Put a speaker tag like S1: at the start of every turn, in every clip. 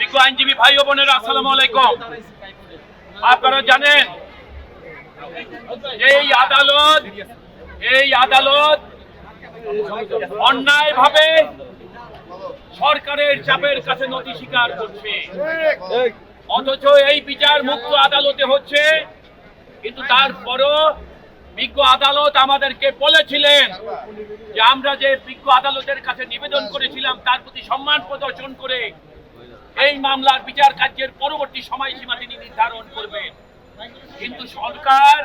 S1: বিজ্ঞ আইনজীবী ভাই ও বোনেরা, আসসালামু আলাইকুম। আপনারা জানেন এই আদালত এই আদালত অন্যায়ভাবে সরকারের চাপের কাছে নথি স্বীকার করছে। অথচ এই বিচার মুক্ত আদালতে হচ্ছে, কিন্তু তারপরও বিজ্ঞ আদালত আমাদেরকে বলেছিলেন যে আমরা যে বিজ্ঞ আদালতের কাছে নিবেদন করেছিলাম, তার প্রতি সম্মান প্রদর্শন করে এই মামলার বিচার কার্যের পরবর্তী সময়সীমা তিনি নির্ধারণ করবেন। কিন্তু সরকার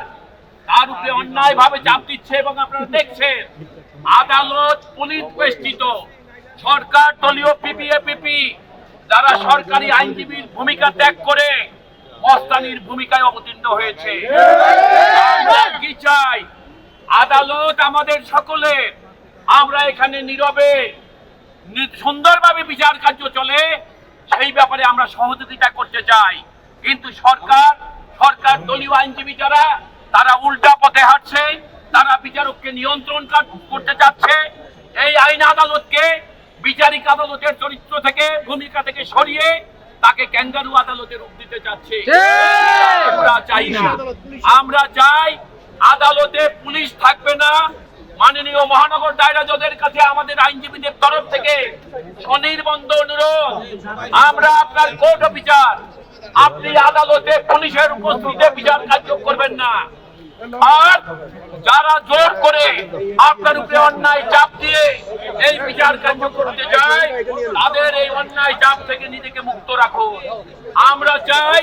S1: তার উপরে অন্যায়ভাবে চাপ দিচ্ছে এবং আপনারা দেখছেন, আদালত পুলিশ বেষ্টিত সরকার দলীয় পিপিএপিপি যারা সরকারি আইনজীবীর ভূমিকা ত্যাগ করে মস্তানির ভূমিকায় অবতীর্ণ হয়েছে। কি চাই? আদালত আমাদের সকলের। আমরা এখানে নীরবে, সুন্দরভাবে বিচার কার্য চলে। সেই ব্যাপারে আমরা সহযোগিতা করতে চাই। কিন্তু সরকার সরকার দলীয় আইনজীবী যারা তারা উল্টা পথে হাঁটছে তারা বিচারককে নিয়ন্ত্রণ করতে চাচ্ছে। এই আইন আদালতকে বিচারিক আদালতের চরিত্র থেকে ভূমিকা থেকে সরিয়ে তাকে ক্যাঙ্গারু আদালতে রূপ দিতে চাচ্ছে। আমরা চাই না। আমরা চাই আদালতে পুলিশ থাকবে না মাননীয় মহানগর দায়রা জজের কাছে আমাদের আইনজীবীদের তরফ থেকে স্বনির্বন্ধ অনুরোধ। আমরা আপনার কোর্ট অফিসার, আপনি আদালতে পুলিশের উপস্থিতিতে বিচার কার্য করবেন না। আর যারা জোর করে আপনার উপরে অন্যায় চাপ দিয়ে এই বিচার কার্য করতে যায় তাদের এই অন্যায় চাপ থেকে নিজেকে মুক্ত রাখুন। আমরা চাই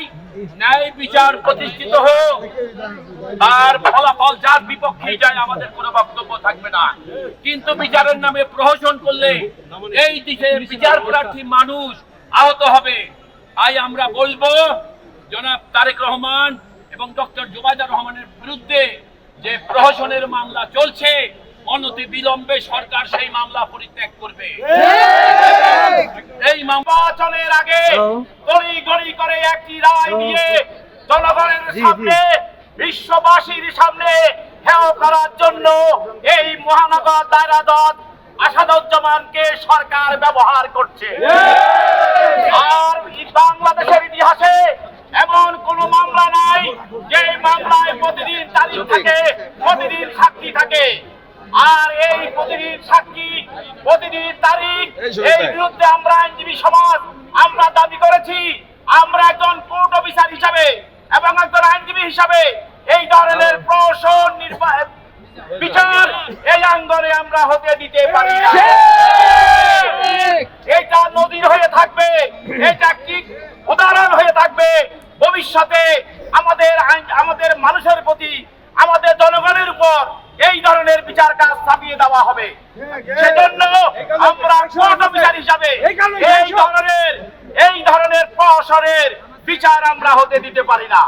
S1: ন্যায় বিচার প্রতিষ্ঠিত হোক, আর ফলাফল যার বিপক্ষে যায় আমাদের কোনো কিন্তু বিচারের নামে প্রহসন করলে এই দিকে বিচার প্রার্থী মানুষ আহত হবে। তাই আমরা বলব জনাব তারেক রহমান এবং ডক্টর জুবাইদা রহমানের বিরুদ্ধে যে প্রহসনের মামলা চলছে অনতি বিলম্বে সরকার সেই মামলা পরিত্যাগ করবে। এই নির্বাচনের আগে গড়ি গড়ি করে একটি রায় দিয়ে জনগণের সামনে বিশ্ববাসীর সামনে হেয় করার জন্য এই মহানগর দায়রা জজ আসাদুজ্জামানকে সরকার ব্যবহার করছে। আর বাংলাদেশের ইতিহাসে এমন কোন মামলা নাই যে মামলায় প্রতিদিন তারিখ থাকে, প্রতিদিন সাক্ষী থাকে। আর এই প্রতিদিন সাক্ষী, প্রতিদিন তারিখ, এই বিরুদ্ধে আমরা আইনজীবী সমাজ, আমরা দাবি করেছি, আমরা একজন কোর্ট অফিসার হিসাবে এবং একজন আইনজীবী হিসাবে এই ধরনের প্রশাসন আমরা হতে দিতে পারি না। এটা নদীর হয়ে থাকবে এটা কি উদাহরণ হয়ে থাকবে। ভবিষ্যতে আমাদের আমাদের মানুষের প্রতি আমাদের জনগণের উপর এই ধরনের বিচার কাজ চাপিয়ে দেওয়া হবে। সেজন্য আমরা কোর্ট অফিসার হিসাবে এই ধরনের এই ধরনের প্রহসনের বিচার আমরা হতে দিতে পারি না।